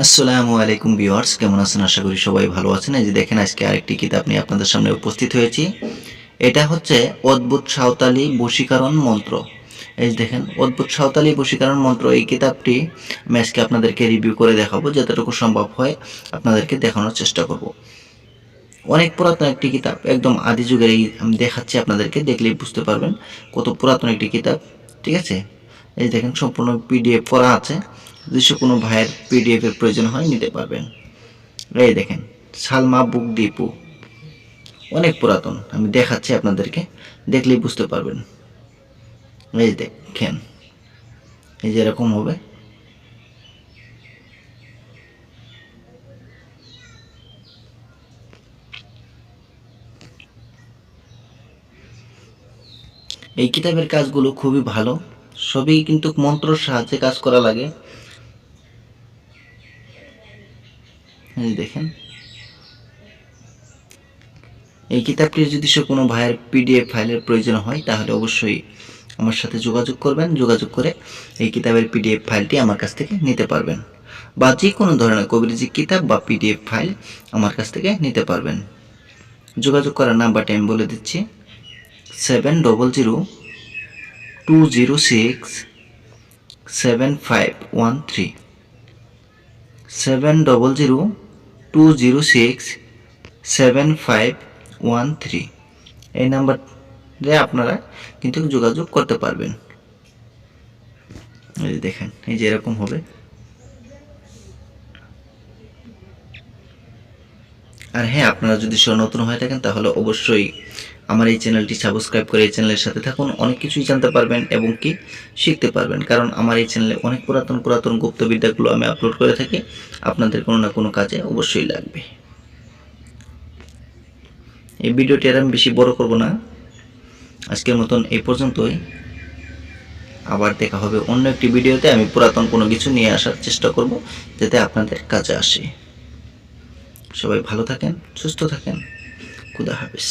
আসসালামু আলাইকুম ভিউয়ার্স, কেমন আছেন? আশা করি সবাই ভালো আছেন। এই যে দেখেন, আজকে আরেকটি কিতাব নিয়ে আপনাদের সামনে উপস্থিত হয়েছি। এটা হচ্ছে অদ্ভুত সাঁওতালি বশীকরণ মন্ত্র। এই দেখেন, অদ্ভুত সাঁওতালি বশীকরণ মন্ত্র, এই কিতাবটি আমি আজকে আপনাদেরকে রিভিউ করে দেখাবো। যতটুকু সম্ভব হয় আপনাদেরকে দেখানোর চেষ্টা করব। অনেক পুরাতন একটি কিতাব, একদম আদি যুগের এই আমি দেখাচ্ছি আপনাদেরকে, দেখলেই বুঝতে পারবেন কত পুরাতন একটি কিতাব। ঠিক আছে? এই দেখেন, সম্পূর্ণ পিডিএফ করা আছে। যদি কোনো ভাইয়ের পিডিএফ এর প্রয়োজন হয়, নিতে পারবেন। এই দেখেন, সালমা বুক ডিপু। অনেক পুরাতন, আমি দেখাচ্ছি আপনাদেরকে, দেখলেই বুঝতে পারবেন। এই দেখেন, এই যে এরকম হবে। এই কিতাবের কাজগুলো খুবই ভালো। সবই কিন্তু মন্ত্রর সাহায্যে কাজ করা লাগে। দেখেন। এই কিতাবটির যদি সে কোনো ভাইয়ের পিডিএফ ফাইলের প্রয়োজন হয়, তাহলে অবশ্যই আমার সাথে যোগাযোগ করবেন। যোগাযোগ করে এই কিতাবের পিডিএফ ফাইলটি আমার কাছ থেকে নিতে পারবেন বা যে কোনো ধরনের কবিরাজি কিতাব বা পিডিএফ ফাইল আমার কাছ থেকে নিতে পারবেন। যোগাযোগ করার নাম্বারটি আমি বলে দিচ্ছি, seven double zero two zero six seven five one three. Seven double zero two zero six seven five one three এই নাম্বারে আপনারা কিন্তু যোগাযোগ করতে পারবেন। এই দেখেন, এই যে এরকম হবে। আর হ্যাঁ আপনারা যদি সব নতুন হয়ে থাকেন, তাহলে অবশ্যই আমার এই চ্যানেলটি সাবস্ক্রাইব করে এই চ্যানেলের সাথে থাকুন। অনেক কিছুই জানতে পারবেন এবং কি শিখতে পারবেন। কারণ আমার এই চ্যানেলে অনেক পুরাতন পুরাতন গুপ্তবিদ্যাগুলো আমি আপলোড করে থাকি। আপনাদের কোনো না কোনো কাজে অবশ্যই লাগবে। এই ভিডিওটি আর আমি বেশি বড় করব না। আজকের মতন এই পর্যন্তই। আবার দেখা হবে অন্য একটি ভিডিওতে। আমি পুরাতন কোনো কিছু নিয়ে আসার চেষ্টা করব যাতে আপনাদের কাজে আসে। সবাই ভালো থাকেন, সুস্থ থাকেন। খুদা হাফিজ।